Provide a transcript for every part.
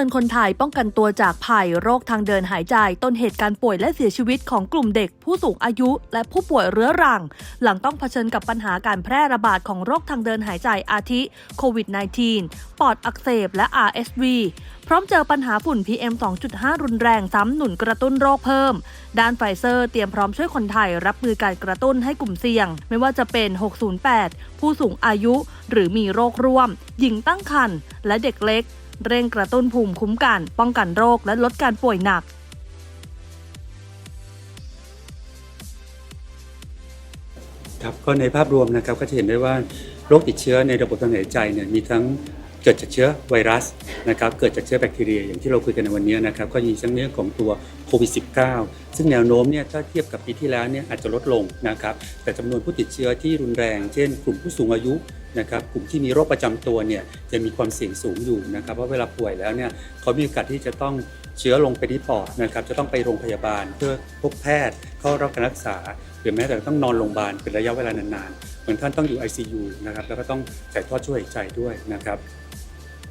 ตือนคนไทยป้องกันตัวจากภัยโรคทางเดินหายใจ ต้นเหตุการป่วยและเสียชีวิตของกลุ่มเด็ก ผู้สูงอายุ และผู้ป่วยเรื้อรัง หลังต้องเผชิญกับปัญหาการแพร่ระบาดของโรคทางเดินหายใจอาทิโควิด -19 ปอดอักเสบและ RSV พร้อมเจอปัญหาฝุ่น PM 2.5 รุนแรงซ้ำหนุนกระตุ้นโรคเพิ่ม ด้านไฟเซอร์เตรียมพร้อมช่วยคนไทยรับมือการกระตุ้นให้กลุ่มเสี่ยง ไม่ว่าจะเป็น 608 ผู้สูงอายุ หรือมีโรคร่วม หญิงตั้งครรภ์และเด็กเล็ก เร่งกระตุ้นภูมิคุ้มกัน ป้องกันโรคและลดการป่วยหนักครับก็ในภาพรวมนะครับก็จะเห็นได้ว่าโรคติดเชื้อในระบบทางเดินหายใจเนี่ยมีทั้งเกิดจากเชื้อไวรัสนะครับเกิดจากเชื้อแบคทีเรียอย่างที่เราคุยกันในวันนี้นะครับก็มีทั้งเรื่องของตัวโควิด -19 ซึ่งแนวโน้มเนี่ยถ้าเทียบกับปีที่แล้วเนี่ยอาจจะลดลงนะครับแต่จำนวนผู้ติดเชื้อที่รุนแรง เช่น กลุ่มผู้สูงอายุ นะครับกลุ่มที่มีโรคประจำตัวเนี่ยจะมีความเสี่ยงสูงอยู่นะครับเพราะเวลาป่วยแล้วเนี่ยเขามีโอกาสที่จะต้องเชื้อลงไปที่ปอดนะครับจะต้องไปโรงพยาบาลเพื่อพบแพทย์เข้ารับการรักษา หรือแม้แต่ต้องนอนโรงพยาบาลเป็นระยะเวลานานๆเหมือนท่านต้องอยู่ ICU นะครับแล้วก็ต้องใส่ท่อช่วยหายใจด้วยนะครับ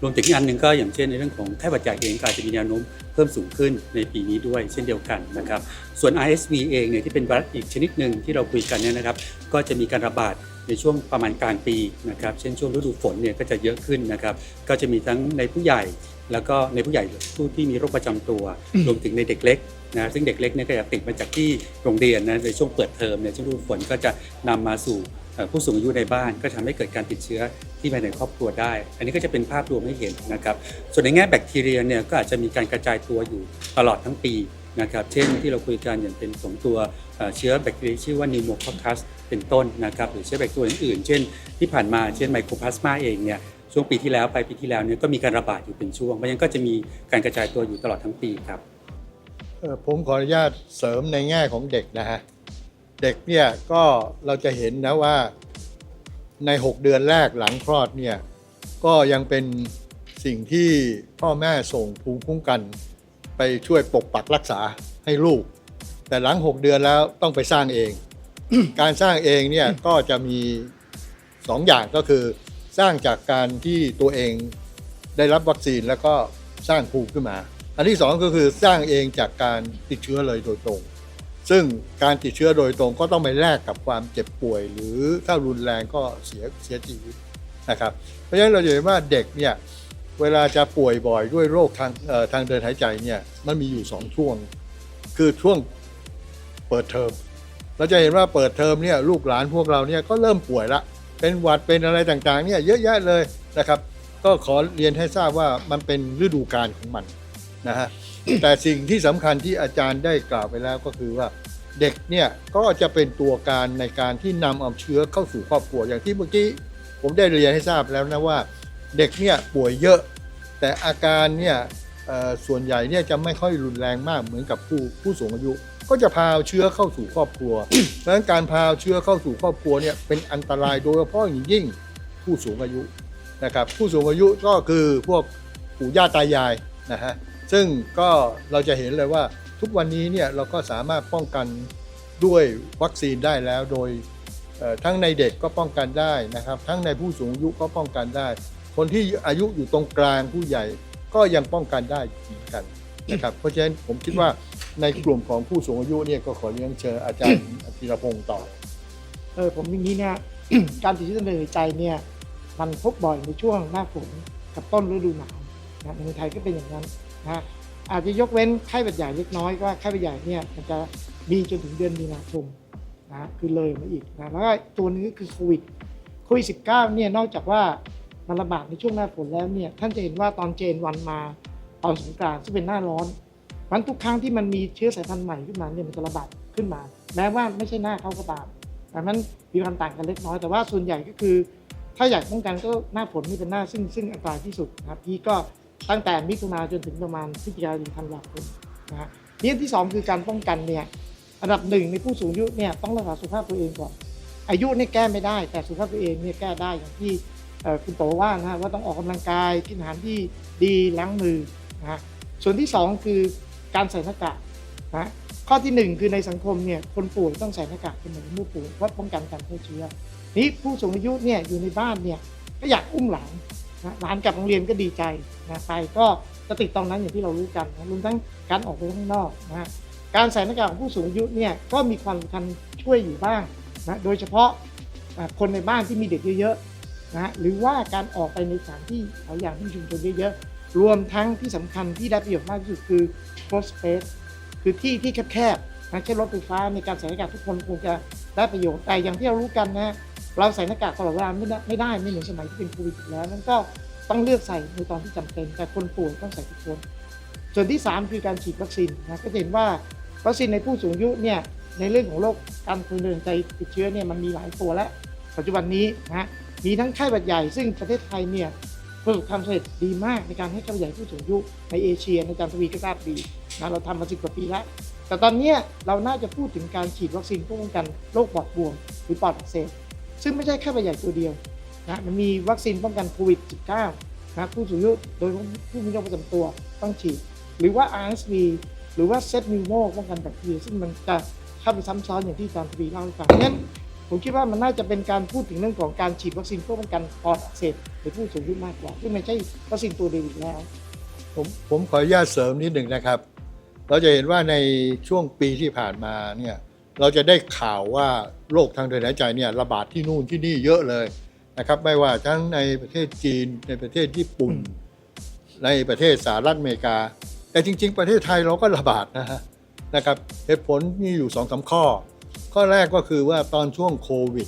รวมถึงอีกอันหนึ่งก็อย่างเช่นในเรื่องของไข้หวัดใหญ่เองก็อาจจะมีแนวโน้มเพิ่มสูงขึ้นในปีนี้ด้วยเช่นเดียวกันนะครับส่วน RSV เองเนี่ยที่เป็นไวรัสอีกชนิดหนึ่งที่เราคุยกันเนี่ยนะครับก็จะมีการระบาดในช่วงประมาณกลางปีนะครับ เช่นช่วงฤดูฝนเนี่ยก็จะเยอะขึ้นนะครับ ก็จะมีทั้งในผู้ใหญ่ แล้วก็ในผู้ใหญ่ผู้ที่มีโรคประจำตัว รวมถึงในเด็กเล็กนะซึ่งเด็กเล็กเนี่ยก็จะติดมาจากที่โรงเรียนนะในช่วงเปิดเทอมเนี่ยช่วงฤดูฝนก็จะนำมาสู่เอ่อผู้สูงอายุในบ้านก็ทำให้เกิดการติดเชื้อที่ภายในครอบครัวได้ อันนี้ก็จะเป็นภาพรวมให้เห็นนะครับ ส่วนในแง่แบคทีเรียเนี่ยก็อาจจะมีการกระจายตัวอยู่ตลอดทั้งปีนะครับ เช่นที่เราคุยกันอย่างเป็นของตัวเอ่อเชื้อแบคทีเรียชื่อว่านิวโมคอคัส เป็นต้นนะครับหรือเชื้อแบคทีเรียอื่นๆ เช่นที่ผ่านมาเช่นไมโครพลาสมาเองเนี่ยช่วงปีที่แล้วไปปีที่แล้วเนี่ยก็มีการระบาดอยู่เป็นช่วงเพราะฉะนั้นก็จะมีการกระจายตัวอยู่ตลอดทั้งปีครับผมขออนุญาตเสริมในแง่ของเด็กนะฮะเด็กเนี่ยก็เราจะเห็นนะว่าใน 6 เดือนแรกหลังคลอดเนี่ยก็ยังเป็นสิ่งที่พ่อแม่ส่งภูมิคุ้มกัน ไปช่วยปกปักรักษาให้ลูก แต่หลัง 6 เดือนแล้วต้องไปสร้างเอง การสร้างเองเนี่ยก็จะมี2ออย่างก็คือ สร้างจากการที่ตัวเองได้รับวัคซีนแล้วก็สร้างภูมิขึ้นมา อันที่สองก็คือสร้างเองจากการติดเชื้อเลยโดยตรง ซึ่งการติดเชื้อโดยตรงก็ต้องไปแลกกับความเจ็บป่วย หรือถ้ารุนแรงก็เสียเสียชีวิตนะครับ เพราะฉะนั้นเราจะเห็นว่าเด็กเนี่ยเวลาจะป่วยบ่อยด้วยโรคทางทางเดินหายใจเนี่ยมันมีอยู่สองช่วง คือช่วงเปิดเทอม เราจะเห็นว่าเปิดเทอมเนี่ยลูกหลานพวกเราเนี่ยก็เริ่มป่วยละ เป็นหวัดเป็นอะไรต่างๆเนี่ยเยอะแยะเลยนะครับ ก็ขอเรียนให้ทราบว่ามันเป็นฤดูกาลของมันนะฮะแต่สิ่งที่สำคัญที่อาจารย์ได้กล่าวไปแล้วก็คือว่าเด็กเนี่ยก็จะเป็นตัวการในการที่นำเอาเชื้อเข้าสู่ครอบครัวอย่างที่เมื่อกี้ผมได้เรียนให้ทราบแล้วนะว่า เด็กเนี่ยป่วยเยอะ แต่อาการเนี่ยส่วนใหญ่เนี่ยจะไม่ค่อยรุนแรงมากเหมือนกับผู้ผู้สูงอายุ ก็จะพาเอาเชื้อเข้าสู่ครอบครัวเพราะฉะนั้นการพาเอาเชื้อเข้าสู่ครอบครัวเนี่ยเป็นอันตรายโดยเฉพาะอย่างยิ่งผู้สูงอายุนะครับผู้สูงอายุก็คือพวกปู่ย่าตายายนะฮะซึ่งก็เราจะเห็นเลยว่าทุกวันนี้เนี่ยเราก็สามารถป้องกันด้วยวัคซีนได้แล้วโดยทั้งในเด็กก็ป้องกันได้นะครับ ทั้งในผู้สูงอายุก็ป้องกันได้ คนที่อายุอยู่ตรงกลางผู้ใหญ่ก็ยังป้องกันได้เหมือนกันนะครับเพราะฉะนั้นผมคิดว่า ในกลุ่มของผู้สูงอายุเนี่ยก็ขอเรียนเชิญอาจารย์ธีรพงศ์ต่อ เออผมอย่างนี้เนี่ย การติดเชื้อทางเดินหายใจเนี่ย มันพบบ่อยในช่วงหน้าฝนกับต้นฤดูหนาวนะในไทยก็เป็นอย่างนั้นนะอาจจะยกเว้นไข้หวัดใหญ่เล็กน้อยว่าไข้หวัดใหญ่เนี่ยมันจะมีจนถึงเดือนมีนาคมนะคือเลยมาอีกนะแล้วก็ตัวนึงก็คือโควิดโควิดสิเนี่ยนอกจากว่ามันระบาดในช่วงหน้าฝนแล้วเนี่ยท่านจะเห็นว่าตอนเจนวันมาตอนสงกรานต์ซึ่งเป็นหน้าร้อน มันทุกครั้งที่มันมีเชื้อสายพันธุ์ใหม่ขึ้นมาเนี่ยมันจะระบาดขึ้นมา แม้ว่าไม่ใช่หน้าเขาก็ตามดังนั้นมีความต่างกันเล็กน้อย แต่ว่าส่วนใหญ่ก็คือ ถ้าอยากป้องกันก็หน้าฝนนี่เป็นหน้าซึ่งซึ่งอันตรายที่สุดนะครับที่ก็ตั้งแต่มิถุนาจนถึงประมาณพฤศจิกายนธันวาคมนะฮะนี่อันที่สองคือการป้องกันเนี่ยอันดับหนึ่งในผู้สูงอายุเนี่ยต้องรักษาสุขภาพตัวเองก่อนอายุเนี่ยแก้ไม่ได้ แต่สุขภาพตัวเองเนี่ยแก้ได้อย่างที่คุณโตว่านะฮะว่าต้องออกกำลังกายกินอาหารที่ดีล้างมือนะฮะส่วนที่สองคือ การใส่หน้ากากนะข้อที่หนึ่งคือในสังคมเนี่ยคนป่วยต้องใส่หน้ากากเป็นเหมือนผู้ป่วยเพื่อป้องกันการแพร่เชื้อนี่ผู้สูงอายุเนี่ยอยู่ในบ้านเนี่ยก็อยากอุ้มหลานนะหลานกลับโรงเรียนก็ดีใจนะไปก็จะติดตรงนั้นอย่างที่เรารู้กันนะรวมทั้งการออกไปข้างนอกนะการใส่หน้ากากของผู้สูงอายุเนี่ยก็มีความสำคัญช่วยอยู่บ้างนะโดยเฉพาะคนในบ้านที่มีเด็กเยอะๆนะหรือว่าการออกไปในสถานที่เอาอย่างที่ชุมชนเยอะๆรวมทั้งที่สำคัญที่ได้ประโยชน์มากที่สุดคือ close space คือที่ที่แคบๆนะเช่นรถไฟฟ้าในการใส่หน้ากากทุกคนคงจะได้ประโยชน์ แต่อย่างที่เรารู้กันนะเราใส่หน้ากากตลอดเวลาไม่ได้ไม่ได้ไม่เหมือนสมัยที่เป็นโควิดแล้วนั่นก็ต้องเลือกใส่ในตอนที่จำเป็น แต่คนป่วยต้องใส่ทุกคน ส่วนที่ 3 คือการฉีดวัคซีนนะก็จะเห็นว่าวัคซีนในผู้สูงอายุเนี่ยในเรื่องของโรคการทางเดินใจติดเชื้อเนี่ยมันมีหลายตัวแล้วปัจจุบันนี้นะมีทั้งไข้หวัดใหญ่ซึ่งประเทศไทยเนี่ยประสบความสำเร็จดีมากในการให้ไข้หวัดใหญ่ผู้สูงอายุในเอเชียในจารทวีก็ทราบดี นะเราทำมาสิบกว่าปีแล้ว แต่ตอนนี้เราน่าจะพูดถึงการฉีดวัคซีนป้องกันโรคปอดบวมหรือปอดอักเสบซึ่งไม่ใช่แค่ใบใหญ่ตัวเดียวนะมันมีวัคซีนป้องกันโควิด -19 นะผู้สูงอายุโดยผู้มีโรคประจำตัวต้องฉีด หรือว่า RSV หรือว่าเซตนิวโมป้องกันแบคทีเรียซึ่งมันจะเข้าไปซ้ำซ้อนอย่างที่อาจารย์ทวีเล่าให้ฟังงั้นผมคิดว่ามันน่าจะเป็นการพูดถึงเรื่องของการฉีดวัคซีนเพื่อป้องกันปอดอักเสบในผู้สูงอายุมากกว่าซึ่งไม่ใช่วัคซีนตัวเดียวอีกแล้ว ผมผมขออนุญาตเสริมนิดหนึ่งนะครับ เราจะเห็นว่าในช่วงปีที่ผ่านมาเนี่ยเราจะได้ข่าวว่าโรคทางเดินหายใจเนี่ยระบาดที่นู่นที่นี่เยอะเลยนะครับไม่ว่าทั้งในประเทศจีนในประเทศญี่ปุ่น ในประเทศสหรัฐอเมริกา แต่จริง ๆ ประเทศไทยเราก็ระบาดนะฮะนะครับเหตุผลมีอยู่สองสาข้อ ข้อแรกก็คือว่าตอนช่วงโควิด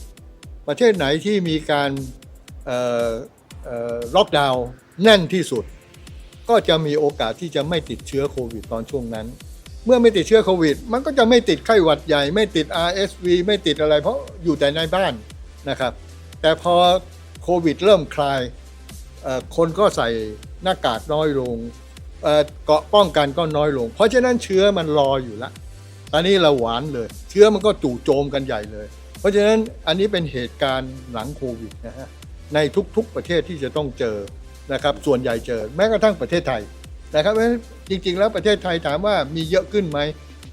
ประเทศไหนที่มีการเอ่อเอ่อล็อกดาวน์แน่นที่สุด ก็จะมีโอกาสที่จะไม่ติดเชื้อโควิดตอนช่วงนั้น เมื่อไม่ติดเชื้อโควิด มันก็จะไม่ติดไข้หวัดใหญ่ ไม่ติด RSV ไม่ติดอะไร เพราะอยู่แต่ในบ้านนะครับ แต่พอโควิดเริ่มคลาย คนก็ใส่หน้ากากน้อยลงเกาะป้องกันก็น้อยลง เพราะฉะนั้นเชื้อมันรออยู่ละตอนนี้เราหวานเลย เชื้อมันก็จู่โจมกันใหญ่เลย เพราะฉะนั้นอันนี้เป็นเหตุการณ์หลังโควิดนะฮะในทุกๆประเทศที่จะต้องเจอ นะครับส่วนใหญ่เจอแม้กระทั่งประเทศไทยนะครับเพราะฉะนั้นจริงๆ แล้วประเทศไทยถามว่ามีเยอะขึ้นไหม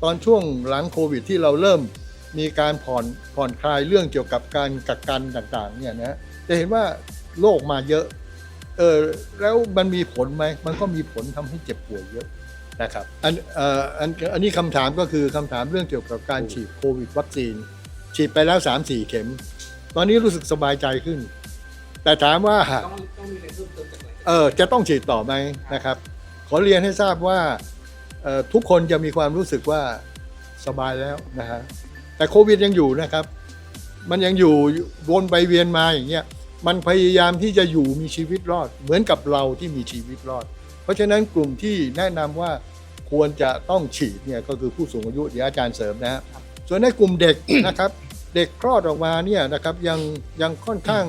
ตอนช่วงหลังโควิดที่เราเริ่มมีการผ่อนผ่อนคลายเรื่องเกี่ยวกับการกักกันต่างๆเนี่ยนะจะเห็นว่าโรคมาเยอะเออแล้วมันมีผลไหมมันก็มีผลทำให้เจ็บป่วยเยอะนะครับอันเอ่ออันอันนี้คำถามก็คือคำถามเรื่องเกี่ยวกับการฉีดโควิดวัคซีน ฉีดไปแล้ว 3-4 เข็ม ตอนนี้รู้สึกสบายใจขึ้น แต่ถามว่าต้องต้องมีอะไรเพิ่มเติมจากไหน เออจะต้องฉีดต่อไหมนะครับ ขอเรียนให้ทราบว่าทุกคนจะมีความรู้สึกว่าสบายแล้วนะฮะแต่โควิดยังอยู่นะครับ มันยังอยู่วนไปเวียนมาอย่างเงี้ยมันพยายามที่จะอยู่มีชีวิตรอด เหมือนกับเราที่มีชีวิตรอด เพราะฉะนั้นกลุ่มที่แนะนำว่าควรจะต้องฉีดเนี่ยก็คือผู้สูงอายุเดี๋ยวอาจารย์เสริมนะฮะส่วนในกลุ่มเด็กนะครับ เด็กคลอดออกมาเนี่ยนะครับยังยังค่อนข้าง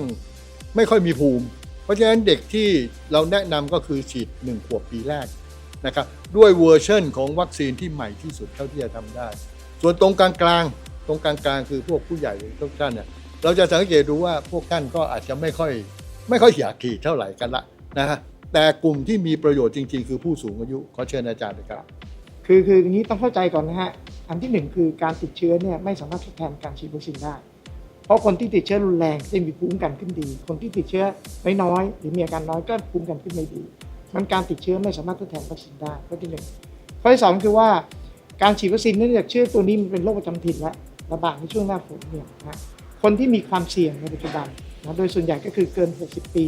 ไม่ค่อยมีภูมิ ราะฉะนั้นเด็กที่เราแนะนำก็คือฉีด 1 ขวบปีแรกนะครับด้วยเวอร์ชันของวัคซีนที่ใหม่ที่สุดเท่าที่จะทำได้ ส่วนตรงกลางกลางตรงกลางกลางคือพวกผู้ใหญ่ทุกท่านเนี่ยเราจะสังเกตดูว่าพวกท่านก็อาจจะไม่ค่อยไม่ค่อยอยากฉีดเท่าไหร่กันละนะฮะแต่กลุ่มที่มีประโยชน์จริง ๆ คือผู้สูงอายุขอเชิญอาจารย์เลยครับ คือคืออย่างนี้ต้องเข้าใจก่อนนะฮะอันที่หนึ่งคือการติดเชื้อเนี่ยไม่สามารถทดแทนการฉีดวัคซีนได้ เพราะคนที่ติดเชื้อรุนแรงจะมีภูมิคุ้มกันขึ้นดี คนที่ติดเชื้อไม่น้อยหรือมีอาการน้อยก็ภูมิคุ้มกันขึ้นไม่ดีมันการติดเชื้อไม่สามารถทดแทนวัคซีนได้ข้อที่หนึ่งข้อที่สองคือว่าการฉีดวัคซีนเนื่องจากเชื้อตัวนี้มันเป็นโรคประจำถิ่นและระบาดในช่วงหน้าฝนเนี่ยนะฮะคนที่มีความเสี่ยงในปัจจุบันนะโดยส่วนใหญ่ก็คือเกิน 60 ปี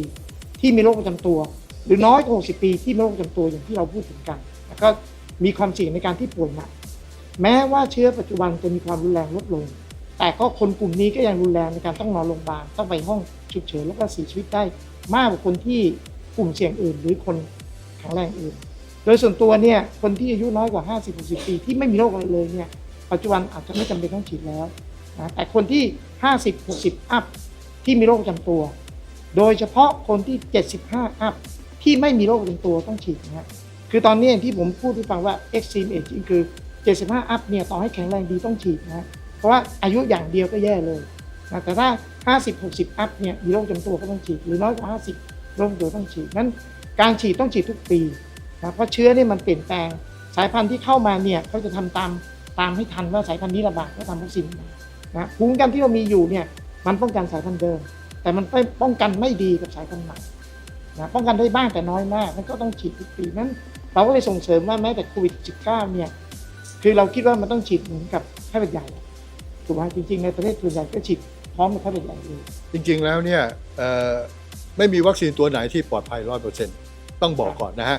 ที่มีโรคประจำตัว หรือน้อยกว่า 60 ปี ที่มีโรคประจำตัวอย่างที่เราพูดถึงกันแล้วก็มีความเสี่ยงในการที่ป่วยหนักแม้ว่าเชื้อปัจจุบันจะมีความรุนแรงลดลง แต่ก็คนกลุ่มนี้ก็ยังรุนแรงในการต้องนอนโรงพยาบาลต้องไปห้องฉุกเฉินแล้วก็เสียชีวิตได้มากกว่าคนที่กลุ่มเสี่ยงอื่น หรือคนแข็งแรงอื่น โดยส่วนตัวเนี่ยคนที่อายุน้อยกว่า 50-60 ปีที่ไม่มีโรคอะไรเลยเนี่ยปัจจุบันอาจจะไม่จำเป็นต้องฉีดแล้วนะแต่คนที่ 50-60 อัพที่มีโรคประจำตัว โดยเฉพาะคนที่ 75 อัพที่ไม่มีโรคประจำตัวต้องฉีดนะฮะคือตอนนี้ที่ผมพูดให้ฟังว่า extreme aging คือ 75 อัพเนี่ยต่อให้แข็งแรงดีต้องฉีดนะฮะ เพราะว่าอายุอย่างเดียวก็แย่เลยนะแต่ถ้า 50-60 อัพเนี่ยมีโรคจำตัวก็ต้องฉีด หรือน้อยกว่า 50 โรคประจำตัวต้องฉีดนั้นการฉีดต้องฉีดทุกปีนะเพราะเชื้อเนี่ยมันเปลี่ยนแปลง สายพันธุ์ที่เข้ามาเนี่ยเขาจะทำตามตามให้ทันว่าสายพันธุ์นี้ระบาดก็ทำวัคซีนนะภูมิคุ้มกันที่เรามีอยู่เนี่ยมันป้องกันสายพันธุ์เดิม แต่มันไม่ป้องกันไม่ดีกับสายพันธุ์ใหม่นะป้องกันได้บ้างแต่น้อยมากมันก็ต้องฉีดทุกปีนั้น เราก็เลยส่งเสริมว่าแม้แต่โควิด -19 เนี่ยคือเราคิดว่ามันต้องฉีดเหมือนกับไข้หวัดใหญ่ ถูกไหมจริงๆ ในประเทศส่วนใหญ่ก็ฉีดพร้อมกับไข้หวัดใหญ่เลยจริงๆแล้วเนี่ยเอ่อไม่มีวัคซีนตัวไหนที่ปลอดภัยร้อยเปอร์เซ็นต์ต้องบอกก่อนนะฮะ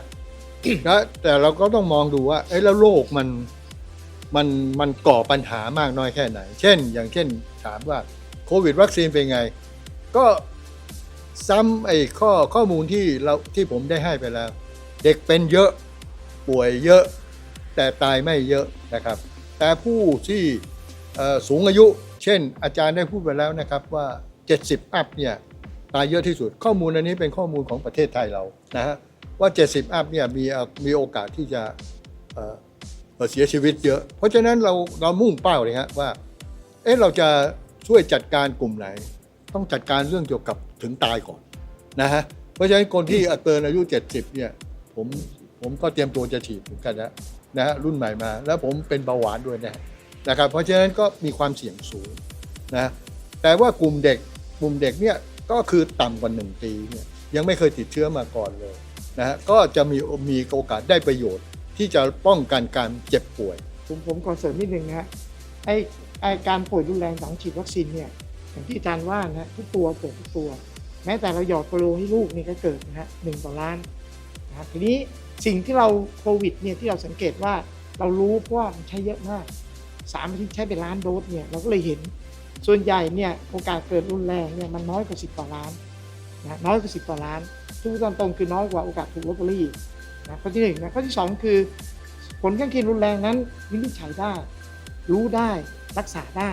นะแต่เราก็ต้องมองดูว่าเอ้แล้วโรคมันมันมันก่อปัญหามากน้อยแค่ไหน เช่น อย่างเช่นถามว่าโควิดวัคซีนเป็นไง ก็ซ้ำไอ้ข้อข้อมูลที่เราที่ผมได้ให้ไปแล้ว เด็กเป็นเยอะป่วยเยอะ แต่ตายไม่เยอะนะครับ แต่ผู้ที่เอ่อ สูงอายุ เช่น อาจารย์ได้พูดไปแล้วนะครับว่า 70 อัพเนี่ยตายเยอะที่สุด ข้อมูลอันนี้เป็นข้อมูลของประเทศไทยเรานะฮะว่า 70 อัพเนี่ยมีมีโอกาสที่จะเอ่อเอ่อเสียชีวิตเยอะ เพราะฉะนั้นเราเรามุ่งเป้าเลยฮะว่าเอ๊ะเราจะช่วยจัดการกลุ่มไหน ต้องจัดการเรื่องเกี่ยวกับถึงตายก่อนนะฮะเพราะฉะนั้นคนที่เกินอายุ 70 เนี่ยผมผมก็เตรียมตัวจะฉีดเหมือนกันนะนะฮะรุ่นใหม่มา แล้วผมเป็นเบาหวานด้วยนะ นะครับเพราะฉะนั้นก็มีความเสี่ยงสูงนะแต่ว่ากลุ่มเด็กกลุ่มเด็กเนี่ยก็คือต่ำกว่า 1 ปีเนี่ยยังไม่เคยติดเชื้อมาก่อนเลยนะฮะก็จะมีมีโอกาสได้ประโยชน์ ที่จะป้องกันการเจ็บป่วย ผมผมขอเสริมนิดนึงนะฮะไอไอการป่วยรุนแรงหลังฉีดวัคซีนเนี่ยอย่างที่อาจารย์ว่านะทุกตัวเกิดทุกตัว แม้แต่เราหยอดโปรให้ลูกนี่ก็เกิดนะฮะหนึ่งต่อล้านนะฮะทีนี้สิ่งที่เราโควิดเนี่ยที่เราสังเกตว่าเรารู้เพราะว่ามันใช้เยอะมาก สามอาทิตย์ใช้เป็นล้านโดสเนี่ยเราก็เลยเห็นส่วนใหญ่เนี่ยโอกาสเกิดรุนแรงเนี่ยมันน้อยกว่าสิบต่อล้านนะน้อยกว่าสิบต่อล้านทุกตอนตรงคือน้อยกว่าโอกาสถูกลอตเตอรี่นะข้อที่หนึ่งนะข้อที่สองคือ ผลข้างเคียงรุนแรงนั้นวินิจฉัยได้ รู้ได้รักษาได้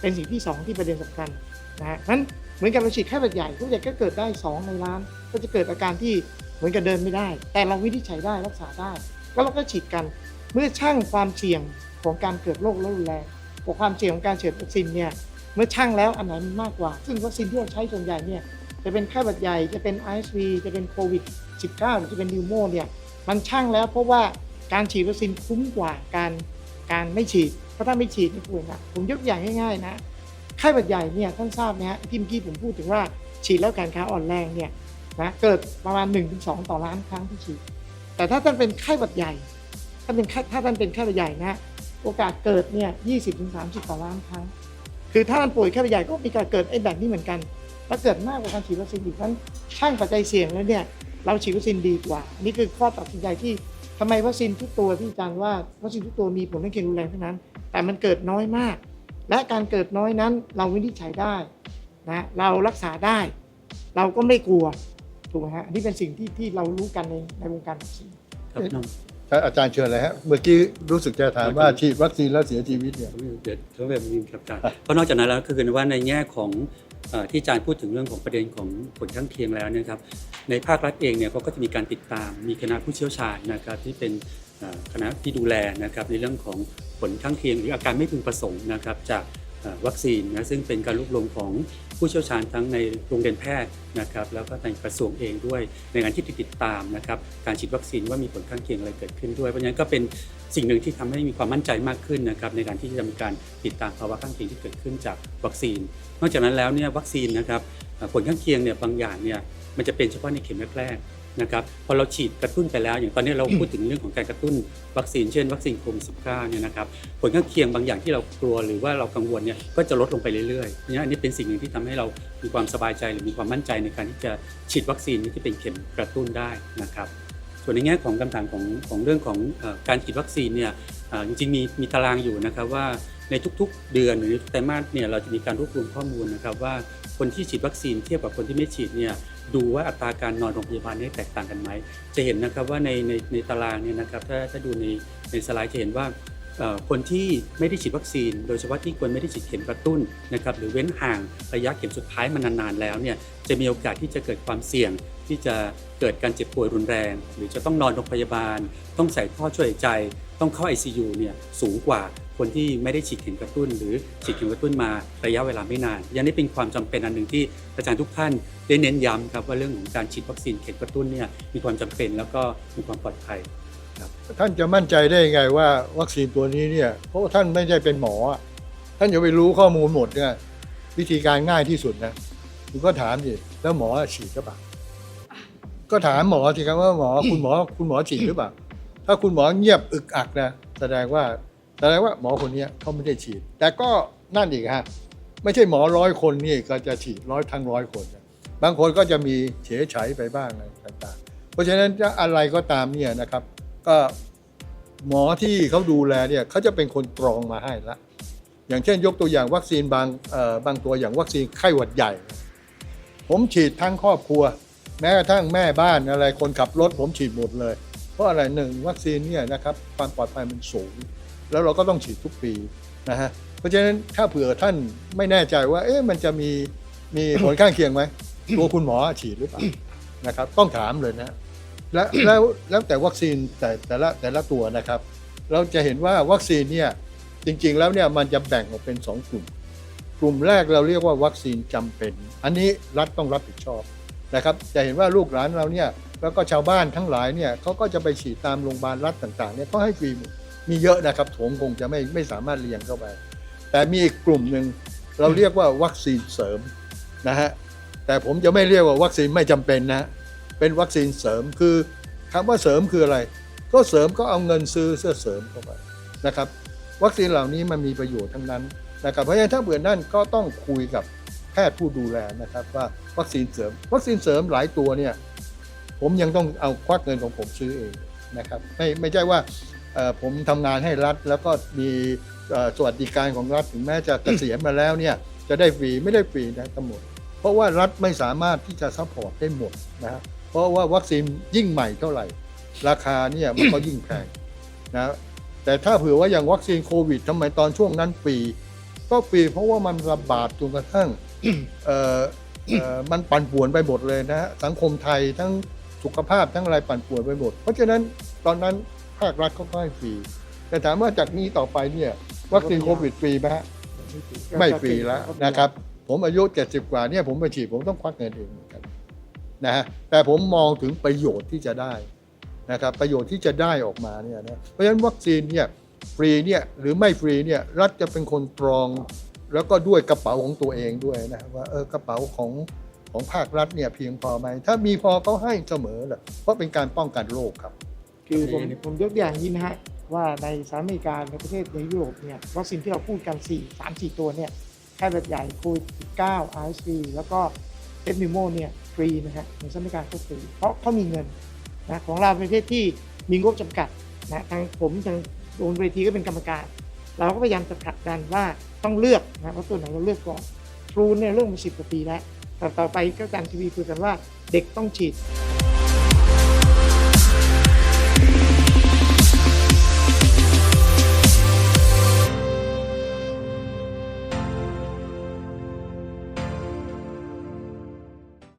เป็นสิ่งที่สองที่ประเด็นสำคัญนะนั้นเหมือนกับเราฉีดไข้หวัดใหญ่ผู้ใหญ่ก็เกิดได้สองในล้าน ก็จะเกิดอาการที่เหมือนกับเดินไม่ได้ แต่เราวินิจฉัยได้รักษาได้ก็เราก็ฉีดกันเมื่อช่างความเสี่ยง ของการเกิดโรครุนแรงกับความเสี่ยงของการฉีดวัคซีนเนี่ยเมื่อช่างแล้วอันไหนมันมากกว่า ซึ่งวัคซีนที่เราใช้ส่วนใหญ่เนี่ยจะเป็นไข้หวัดใหญ่จะเป็น RSV จะเป็นโควิด 19 หรือจะเป็นนิวโมเนี่ยมันช่างแล้วเพราะว่าการฉีดวัคซีนคุ้มกว่าการการไม่ฉีดเพราะถ้าไม่ฉีดนี่ป่วยหนักผมยกอย่างง่ายๆนะไข้หวัดใหญ่เนี่ยท่านทราบไหมฮะที่เมื่อกี้ผมพูดถึงว่าฉีดแล้วการค้าอ่อนแรงเนี่ยนะเกิดประมาณ 1-2 ต่อล้านครั้งที่ฉีด แต่ถ้าท่านเป็นไข้หวัดใหญ่ถ้าเป็นไข้ถ้าท่านเป็นไข้หวัดใหญ่นะ โอกาสเกิดเนี่ย20-30 ต่อล้านครั้ง คือถ้าท่านป่วยไข้หวัดใหญ่ก็มีการเกิดไอ้แบบนี้เหมือนกัน และเกิดมากกว่าการฉีดวัคซีนอีกนั้นช่างปัจจัยเสี่ยงแล้วเนี่ยเราฉีดวัคซีนดีกว่า นี่คือข้อตัดสินใจที่ทำไมวัคซีนทุกตัวที่อาจารย์ว่าวัคซีนทุกตัวมีผลข้างเคียงรุนแรงทั้งนั้น แต่มันเกิดน้อยมาก และการเกิดน้อยนั้นเราวินิจฉัยได้นะเรารักษาได้ เราก็ไม่กลัวถูกไหมฮะอันนี้เป็นสิ่งที่ที่เรารู้กันในในวงการวัคซีนครับ องถ้าอาจารย์เชิญเลยฮะเมื่อกี้รู้สึกจะถามว่าฉีดวัคซีนแล้วเสียชีวิตเนี่ยเดี๋ยวเขาแบบนี้ครับอาจารย์เพราะนอกจากนั้นแล้วก็คือว่าในแง่ของเอ่อที่อาจารย์พูดถึงเรื่องของประเด็นของผลข้างเคียงแล้วเนะครับ ในภาครัฐเองเนี่ยเขาก็จะมีการติดตามมีคณะผู้เชี่ยวชาญนะครับที่เป็นเอ่อคณะที่ดูแลนะครับในเรื่องของผลข้างเคียงหรืออาการไม่พึงประสงค์นะครับจากเอ่อวัคซีนนะซึ่งเป็นการรวบรวมของ ผู้เชี่ยวชาญทั้งในโรงเรียนแพทย์นะครับแล้วก็ในกระทรวงเองด้วยในการที่ติดตามนะครับการฉีดวัคซีนว่ามีผลข้างเคียงอะไรเกิดขึ้นด้วย เพราะฉะนั้นก็เป็นสิ่งหนึ่งที่ทำให้มีความมั่นใจมากขึ้นนะครับในการที่จะมีการติดตามภาวะข้างเคียงที่เกิดขึ้นจากวัคซีน นอกจากนั้นแล้วเนี่ยวัคซีนนะครับผลข้างเคียงเนี่ยบางอย่างเนี่ยมันจะเป็นเฉพาะในเข็มแรกๆ นะครับพอเราฉีดกระตุ้นไปแล้วอย่างตอนนี้เราพูดถึงเรื่องของการกระตุ้นวัคซีนเช่นวัคซีนโควิด 19 เนี่ยนะครับผลข้างเคียงบางอย่างที่เรากลัวหรือว่าเรากังวลเนี่ยก็จะลดลงไปเรื่อยๆเพราะฉะนั้นอันนี้เป็นสิ่งหนึ่งที่ทำให้เรามีความสบายใจหรือมีความมั่นใจในการที่จะฉีดวัคซีนที่เป็นเข็มกระตุ้นได้นะครับส่วนในแง่ของคำถามของของเรื่องของเออการฉีดวัคซีนเนี่ยเอ่อจริงๆมีมีตารางอยู่นะครับว่าในทุกๆ เดือนหรือในทุกไตรมาสเนี่ยเราจะมีการรวบรวมข้อมูลนะครับว่า คนที่ฉีดวัคซีนเทียบกับคนที่ไม่ฉีดเนี่ยดูว่าอัตราการนอนโรงพยาบาลนี่แตกต่างกันไหม จะเห็นนะครับว่าในในในตารางเนี่ยนะครับถ้าถ้าดูในในสไลด์จะเห็นว่าคนที่ไม่ได้ฉีดวัคซีน โดยเฉพาะที่คนไม่ได้ฉีดเข็มกระตุ้นนะครับหรือเว้นห่างระยะเข็มสุดท้ายมานานๆแล้วเนี่ยจะมีโอกาสที่จะเกิดความเสี่ยงที่จะเกิดการเจ็บป่วยรุนแรง หรือจะต้องนอนโรงพยาบาล ต้องใส่ท่อช่วยใจ ต้องเข้า ICU เนี่ยสูงกว่าคนที่ไม่ได้ฉีดเข็มกระตุ้น หรือฉีดเข็มกระตุ้นมาระยะเวลาไม่นานยันนี้เป็นความจำเป็นอันหนึ่งที่อาจารย์ทุกท่านได้เน้นย้ำครับว่าเรื่องของการฉีดวัคซีนเข็มกระตุ้นเนี่ยมีความจำเป็นแล้วก็มีความปลอดภัยครับท่านจะมั่นใจได้ยังไงว่าวัคซีนตัวนี้เนี่ยเพราะว่าท่านไม่ได้เป็นหมอ ท่านจะไปรู้ข้อมูลหมดเนี่ยวิธีการง่ายที่สุดนะคุณก็ถามสิแล้วหมอฉีดหรือเปล่าก็ถามหมอสิครับว่าหมอคุณหมอคุณหมอฉีดหรือเปล่า ถ้าคุณหมอเงียบอึกอักนะแสดงว่าแสดงว่าหมอคนนี้เขาไม่ได้ฉีด แต่ก็นั่นอีกฮะไม่ใช่หมอร้อยคนนี่ก็จะฉีดร้อยทั้งร้อยคน บางคนก็จะมีเฉยเฉยไปบ้างอะไรต่างๆ เพราะฉะนั้นอะไรก็ตามเนี่ยนะครับ ก็หมอที่เขาดูแลเนี่ยเขาจะเป็นคนตรองมาให้ละอย่างเช่น ยกตัวอย่างวัคซีนบางบางตัวอย่างวัคซีนไข้หวัดใหญ่ ผมฉีดทั้งครอบครัว แม้กระทั่งแม่บ้านอะไรคนขับรถผมฉีดหมดเลย เพราะอะไรหนึ่งวัคซีนเนี่ยนะครับความปลอดภัยมันสูง แล้วเราก็ต้องฉีดทุกปีนะฮะเพราะฉะนั้นถ้าเผื่อท่านไม่แน่ใจว่าเอ๊ะมันจะมีมีผลข้างเคียงไหมตัวคุณหมอฉีดหรือเปล่านะครับต้องถามเลยนะและแล้วแล้วแต่วัคซีนแต่แต่ละแต่ละตัวนะครับ เราจะเห็นว่าวัคซีนเนี่ยจริงๆแล้วเนี่ยมันจะแบ่งออกเป็นสองกลุ่ม กลุ่มแรกเราเรียกว่าวัคซีนจำเป็น อันนี้รัฐต้องรับผิดชอบนะครับจะเห็นว่าลูกหลานเราเนี่ย แล้วก็ชาวบ้านทั้งหลายเนี่ยเขาก็จะไปฉีดตามโรงพยาบาลรัฐต่างๆเนี่ยก็ให้ฟรีมีเยอะนะครับผมคงจะไม่ไม่สามารถเรียงเข้าไป แต่มีอีกกลุ่มหนึ่งเราเรียกว่าวัคซีนเสริมนะฮะแต่ผมจะไม่เรียกว่าวัคซีนไม่จำเป็นนะเป็นวัคซีนเสริมคือคำว่าเสริมคืออะไร ก็เสริมก็เอาเงินซื้อเสื้อเสริมเข้าไปนะครับ วัคซีนเหล่านี้มันมีประโยชน์ทั้งนั้นนะครับเพราะฉะนั้นถ้าเบื่อนั่นก็ต้องคุยกับแพทย์ผู้ดูแลนะครับว่าวัคซีนเสริม วัคซีนเสริมหลายตัวเนี่ย ผมยังต้องเอาควักเงินของผมซื้อเองนะครับไม่ไม่ใช่ว่าผมทำงานให้รัฐแล้วก็มีสวัสดิการของรัฐถึงแม้จะเกษียณมาแล้วเนี่ยจะได้ฟรีไม่ได้ฟรีนะทั้งหมด เพราะว่ารัฐไม่สามารถที่จะซัพพอร์ตได้หมดนะเพราะว่าวัคซีนยิ่งใหม่เท่าไหร่ ราคาเนี่ยมันก็ยิ่งแพงนะแต่ถ้าเผื่อว่าอย่างวัคซีนโควิดทำไมตอนช่วงนั้นฟรีก็ฟรีเพราะว่ามันระบาดจนกระทั่งเออมันปั่นป่วนไปหมดเลยนะฮะสังคมไทยทั้ง สุขภาพทั้งอะไรปั่นป่วนไปหมด เพราะฉะนั้นตอนนั้นภาครัฐก็ให้ฟรี แต่ถามว่าจากนี้ต่อไปเนี่ยวัคซีนโควิดฟรีไหมฮะไม่ฟรีแล้วนะครับ ผมอายุ 70 กว่าเนี่ยผมไปฉีดผมต้องควักเงินเองเหมือนกันนะฮะแต่ผมมองถึงประโยชน์ที่จะได้นะครับประโยชน์ที่จะได้ออกมาเนี่ยนะเพราะฉะนั้นวัคซีนเนี่ยฟรีเนี่ยหรือไม่ฟรีเนี่ยรัฐจะเป็นคนตรอง แล้วก็ด้วยกระเป๋าของตัวเองด้วยนะว่าเออกระเป๋าของ ของภาครัฐเนี่ยเพียงพอไหม ถ้ามีพอเขาให้เสมอแหละเพราะเป็นการป้องกันโรคครับ คือผมผมยกอย่างนี้นะฮะว่าในสหรัฐอเมริกาในประเทศในยุโรปเนี่ยวัคซีนที่เราพูดกัน 4 3 4 ตัวเนี่ยไข้หวัดใหญ่โควิด19 RSV แล้วก็เอฟนิโมเนี่ยฟรีนะฮะในสหรัฐอเมริกาก็ฟรีเพราะเขามีเงินนะของเราเป็นประเทศที่มีงบจำกัดนะทางผมทางโรงเวทีก็เป็นกรรมการ เราก็พยายามจะผลักดันว่าต้องเลือกนะว่าตัวไหนเราเลือกก่อนทรูเนี่ยเรื่องมาสิบกว่าปีแล้วแต่ ต่อไปก็การทีวีคุยกันว่าเด็กต้องฉีด